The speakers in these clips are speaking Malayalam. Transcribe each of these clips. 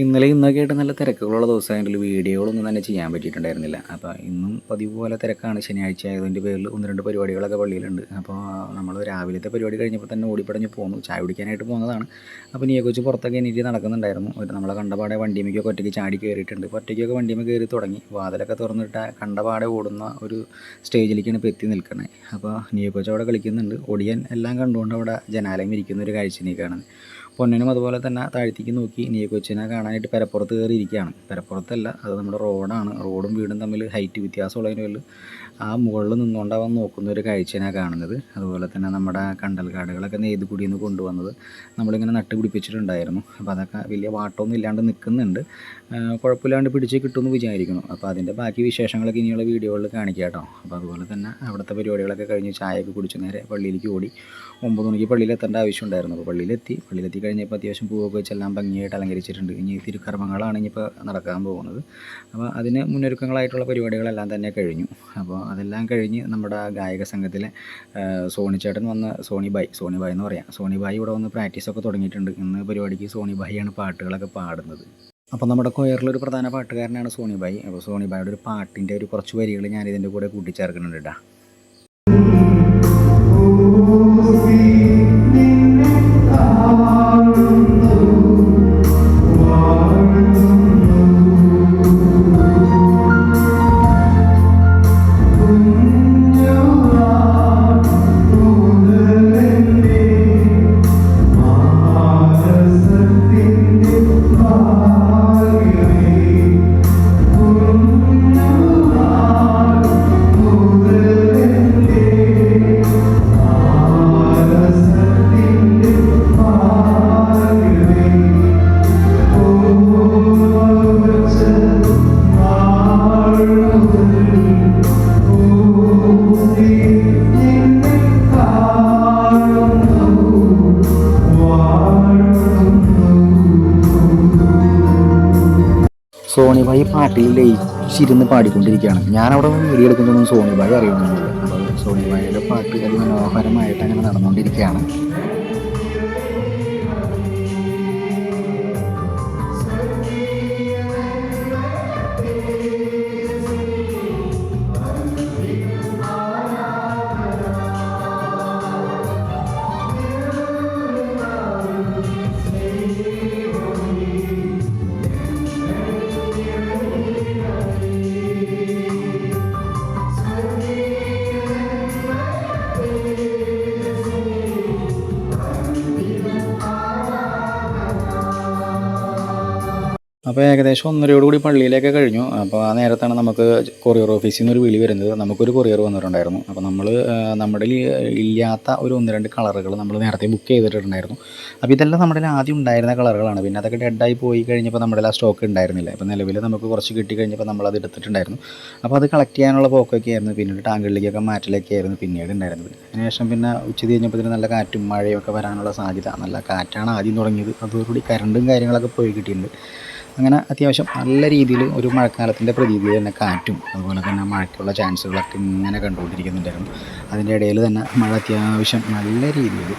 ഇന്നലെ ഇന്നൊക്കെ ആയിട്ട് നല്ല തിരക്കുകളുള്ള ദിവസമായിട്ടുള്ള വീഡിയോകളൊന്നും തന്നെ ചെയ്യാൻ പറ്റിയിട്ടുണ്ടായിരുന്നില്ല. അപ്പോൾ ഇന്നും പതിവ് പോലെ തിരക്കാണ്. ശനിയാഴ്ച ആയതിന്റെ പേരിൽ ഒന്ന് രണ്ട് പരിപാടികളൊക്കെ പള്ളിയിലുണ്ട്. അപ്പോൾ നമ്മൾ രാവിലത്തെ പരിപാടി കഴിഞ്ഞപ്പോൾ തന്നെ ഓടിപ്പടഞ്ഞ് പോന്നു. ചായ കുടിക്കാനായിട്ട് പോകുന്നതാണ് അപ്പോൾ നീയെ പുറത്തൊക്കെ എനിക്ക് നടക്കുന്നുണ്ടായിരുന്നു. ഒരു നമ്മളെ കണ്ടപാടെ വണ്ടിമേക്കൊക്കെ ഒറ്റയ്ക്ക് ചാടി കയറിയിട്ടുണ്ട്. അപ്പോൾ ഒറ്റയ്ക്കൊക്കെ വണ്ടിമേ കയറി തുടങ്ങി. വാതിലൊക്കെ തുറന്നിട്ട് കണ്ടപാടെ ഓടുന്ന ഒരു സ്റ്റേജിലേക്കാണ് ഇപ്പോൾ എത്തി നിൽക്കുന്നത് അപ്പോൾ നീയെ അവിടെ കളിക്കുന്നുണ്ട്. ഒടിയൻ എല്ലാം കണ്ടുകൊണ്ട് അവിടെ ജനാലയം ഇരിക്കുന്ന ഒരു കാഴ്ച നീ കാണുന്നത് പൊന്നിനും അതുപോലെ തന്നെ താഴ്ത്തിക്ക് നോക്കി നീ കൊച്ചിനെ കാണാനായിട്ട് പെരപ്പുറത്ത് കയറിയിരിക്കുകയാണ്. പെരപ്പുറത്തല്ല അത് നമ്മുടെ റോഡാണ്. റോഡും വീടും തമ്മിൽ ഹൈറ്റ് വ്യത്യാസമുള്ളതിന് പേരിൽ ആ മുകളിൽ നിന്നുകൊണ്ടാവാൻ നോക്കുന്ന ഒരു കാഴ്ചയാണ് കാണുന്നത്. അതുപോലെ തന്നെ നമ്മുടെ കണ്ടൽ കാടുകളൊക്കെ നെയ്ത് കൂടി നിന്ന് കൊണ്ടുവന്നത് നമ്മളിങ്ങനെ നട്ട് പിടിപ്പിച്ചിട്ടുണ്ടായിരുന്നു. അപ്പോൾ അതൊക്കെ വലിയ വാട്ടമൊന്നും ഇല്ലാണ്ട് നിൽക്കുന്നുണ്ട്. കുഴപ്പമില്ലാണ്ട് പിടിച്ച് കിട്ടുമെന്ന് വിചാരിക്കുന്നു. അപ്പോൾ അതിന്റെ ബാക്കി വിശേഷങ്ങളൊക്കെ ഇനിയുള്ള വീഡിയോകളിൽ കാണിക്കാം കേട്ടോ. അപ്പോൾ അതുപോലെ തന്നെ അവിടുത്തെ പരിപാടികളൊക്കെ കഴിഞ്ഞ് ചായയൊക്കെ കുടിച്ച് നേരെ പള്ളിയിലേക്ക് ഓടി ഒമ്പത് മണിക്ക് പള്ളിയിൽ എത്തേണ്ട ആവശ്യമുണ്ടായിരുന്നു അപ്പോൾ പള്ളിയിലെത്തി. പള്ളിയിലെത്തി കഴിഞ്ഞപ്പോൾ അത്യാവശ്യം പൂവൊക്കെ വെച്ച് എല്ലാം ഭംഗിയായിട്ട് അലങ്കരിച്ചിട്ടുണ്ട്. ഇനി തിരുക്കർമ്മങ്ങളാണ് ഇനിയിപ്പോൾ നടക്കാൻ പോകുന്നത്. അപ്പോൾ അതിന് മുന്നൊരുക്കങ്ങളായിട്ടുള്ള പരിപാടികളെല്ലാം തന്നെ കഴിഞ്ഞു. അപ്പോൾ അതെല്ലാം കഴിഞ്ഞ് നമ്മുടെ ഗായക സംഘത്തിലെ സോണി ചേട്ടൻ വന്ന സോണി ബായ് സോണി ബായ് എന്ന് പറയാം. സോണി ബായ് ഇവിടെ വന്ന് പ്രാക്ടീസൊക്കെ തുടങ്ങിയിട്ടുണ്ട്. ഇന്ന് പരിപാടിക്ക് സോണി ബായിയാണ് പാട്ടുകളൊക്കെ പാടുന്നത്. അപ്പോൾ നമ്മുടെ കൊയറിലൊരു പ്രധാന പാട്ടുകാരനാണ് സോണി ബായി. അപ്പോൾ സോണി ബായുടെ ഒരു പാട്ടിന്റെ ഒരു കുറച്ച് വരികൾ ഞാൻ ഇതിന്റെ കൂടെ കൂട്ടിച്ചേർക്കുന്നുണ്ട് കേട്ടോ സോണിബായി പാട്ടിൽ ലയിച്ചിരുന്ന് പാടിക്കൊണ്ടിരിക്കുകയാണ്. അവിടെ നിന്ന് വീഡിയോ എടുക്കുന്നതൊന്നും സോണിബായി അറിയുന്നില്ല അപ്പോൾ സോണിബായിയുടെ പാട്ട് അതിമനോഹരമായിട്ട് അങ്ങനെ നടന്നുകൊണ്ടിരിക്കുകയാണ്. അപ്പോൾ ഏകദേശം ഒന്നരയോട് കൂടി പള്ളിയിലേക്ക് കഴിഞ്ഞു. അപ്പോൾ ആ നേരത്താണ് നമുക്ക് കൊറിയർ ഓഫീസിൽ നിന്ന് ഒരു വിളി വരുന്നത്. നമുക്കൊരു കൊറിയർ വന്നിട്ടുണ്ടായിരുന്നു. അപ്പോൾ നമ്മൾ നമ്മുടെ ഇല്ലാത്ത ഒരു ഒന്ന് രണ്ട് കളറുകൾ നമ്മൾ നേരത്തെ ബുക്ക് ചെയ്തിട്ടുണ്ടായിരുന്നു. അപ്പോൾ ഇതെല്ലാം നമ്മുടെ ആദ്യം ഉണ്ടായിരുന്ന കളറുകളാണ്. പിന്നെ അതൊക്കെ ഡെഡായി പോയി കഴിഞ്ഞപ്പോൾ നമ്മുടെ ആ സ്റ്റോക്ക് ഉണ്ടായിരുന്നില്ല. അപ്പോൾ നിലവിൽ നമുക്ക് കുറച്ച് കിട്ടി കഴിഞ്ഞപ്പോൾ നമ്മളത് എടുത്തിട്ടുണ്ടായിരുന്നു. അപ്പോൾ അത് കളക്ട് ചെയ്യാനുള്ള പോക്കൊക്കെ ആയിരുന്നു. പിന്നീട് ടാങ്കുകളിലേക്കൊക്കെ മാറ്റിലൊക്കെ ആയിരുന്നു പിന്നീട് ഉണ്ടായിരുന്നത്. അതിനുശേഷം പിന്നെ ഉച്ച കഴിഞ്ഞപ്പോൾ നല്ല കാറ്റും മഴയൊക്കെ വരാനുള്ള സാധ്യത. നല്ല കാറ്റാണ് ആദ്യം തുടങ്ങിയത്. അതോടുകൂടി കറണ്ടും കാര്യങ്ങളൊക്കെ പോയി കിട്ടിയിട്ടുണ്ട്. അങ്ങനെ അത്യാവശ്യം നല്ല രീതിയിൽ ഒരു മഴക്കാലത്തിന്റെ പ്രതീതി തന്നെ കാറ്റും അതുപോലെ തന്നെ മഴയ്ക്കുള്ള ചാൻസുകളൊക്കെ ഇങ്ങനെ കണ്ടുകൊണ്ടിരിക്കുന്നുണ്ടായിരുന്നു. അതിന്റെ ഇടയിൽ തന്നെ മഴ അത്യാവശ്യം നല്ല രീതിയിൽ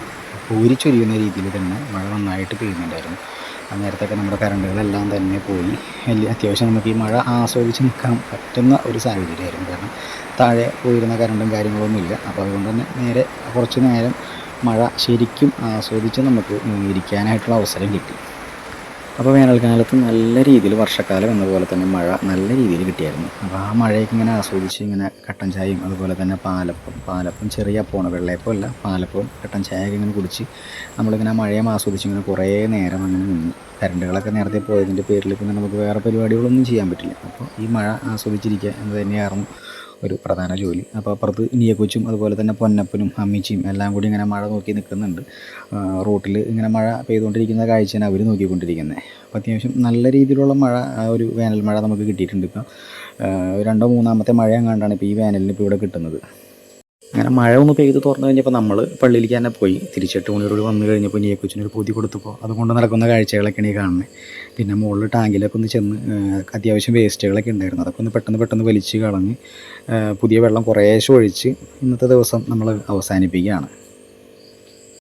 പൂരിച്ചൊരിയുന്ന രീതിയിൽ തന്നെ മഴ നന്നായിട്ട് പെയ്യുന്നുണ്ടായിരുന്നു. ആ നേരത്തൊക്കെ നമ്മുടെ കറണ്ടുകളെല്ലാം തന്നെ പോയി. വലിയ അത്യാവശ്യം നമുക്ക് ഈ മഴ ആസ്വദിച്ച് നിൽക്കാൻ പറ്റുന്ന ഒരു സാഹചര്യമായിരുന്നു. കാരണം താഴെ പോയിരുന്ന കറണ്ടും കാര്യങ്ങളൊന്നും ഇല്ല അപ്പോൾ അതുകൊണ്ട് തന്നെ നേരെ കുറച്ച് നേരം മഴ ശരിക്കും ആസ്വദിച്ച് നമുക്ക് ഇരിക്കാനായിട്ടുള്ള അവസരം കിട്ടി. അപ്പോൾ വേനൽക്കാലത്ത് നല്ല രീതിയിൽ വർഷക്കാലം എന്ന പോലെ തന്നെ മഴ നല്ല രീതിയിൽ കിട്ടിയായിരുന്നു. അപ്പോൾ ആ മഴയൊക്കെ ഇങ്ങനെ ആസ്വദിച്ച് ഇങ്ങനെ കട്ടൻ ചായയും അതുപോലെ തന്നെ പാലപ്പം പാലപ്പം ചെറിയ അപ്പമാണ് വെള്ളയപ്പം അല്ല പാലപ്പവും കട്ടൻ ചായയൊക്കെ ഇങ്ങനെ കുടിച്ച് നമ്മളിങ്ങനെ ആ മഴയും ആസ്വദിച്ച് ഇങ്ങനെ കുറേ നേരം അങ്ങനെ നിന്നു. കരണ്ടുകളൊക്കെ നേരത്തെ പോയതിന്റെ പേരിൽ പിന്നെ നമുക്ക് വേറെ പരിപാടികളൊന്നും ചെയ്യാൻ പറ്റില്ല. അപ്പോൾ ഈ മഴ ആസ്വദിച്ചിരിക്കുക എന്ന് തന്നെയായിരുന്നു ഒരു പ്രധാന ജോലി. അപ്പോൾ അപ്പുറത്ത് നീയക്കൊച്ചും അതുപോലെ തന്നെ പൊന്നപ്പനും അമ്മിച്ചിയും എല്ലാം കൂടി ഇങ്ങനെ മഴ നോക്കി നിൽക്കുന്നുണ്ട്. റോട്ടിൽ ഇങ്ങനെ മഴ പെയ്തുകൊണ്ടിരിക്കുന്ന കാഴ്ചയാണ് അവർ നോക്കിക്കൊണ്ടിരിക്കുന്നത് അപ്പോൾ അത്യാവശ്യം നല്ല രീതിയിലുള്ള മഴ ഒരു വേനൽ മഴ നമുക്ക് കിട്ടിയിട്ടുണ്ട് ഇപ്പോൾ രണ്ടോ മൂന്നാമത്തെ മഴ എങ്ങാണ്ടാണ് ഇപ്പോൾ ഈ വേനലിന് ഇപ്പോൾ ഇവിടെ കിട്ടുന്നത്? അങ്ങനെ മഴ ഒന്ന് പെയ്ത് തുറന്നു കഴിഞ്ഞപ്പോൾ നമ്മൾ പള്ളിയിലേക്ക് തന്നെ പോയി. തിരിച്ചെട്ട് മണിയോട് വന്നു കഴിഞ്ഞപ്പോൾ ഇനി കൊച്ചിനൊരു പൊതി കൊടുത്തപ്പോൾ അതുകൊണ്ട് നടക്കുന്ന കാഴ്ചകളൊക്കെയാണ് ഈ കാണുന്നത് പിന്നെ മുകളിൽ ടാങ്കിലൊക്കെ ഒന്ന് ചെന്ന് അത്യാവശ്യം വേസ്റ്റുകളൊക്കെ ഉണ്ടായിരുന്നു. അതൊക്കെ ഒന്ന് പെട്ടെന്ന് പെട്ടെന്ന് വലിച്ച് കളഞ്ഞ് പുതിയ വെള്ളം കുറേശ്ശെ ഒഴിച്ച് ഇന്നത്തെ ദിവസം നമ്മൾ അവസാനിപ്പിക്കുകയാണ്.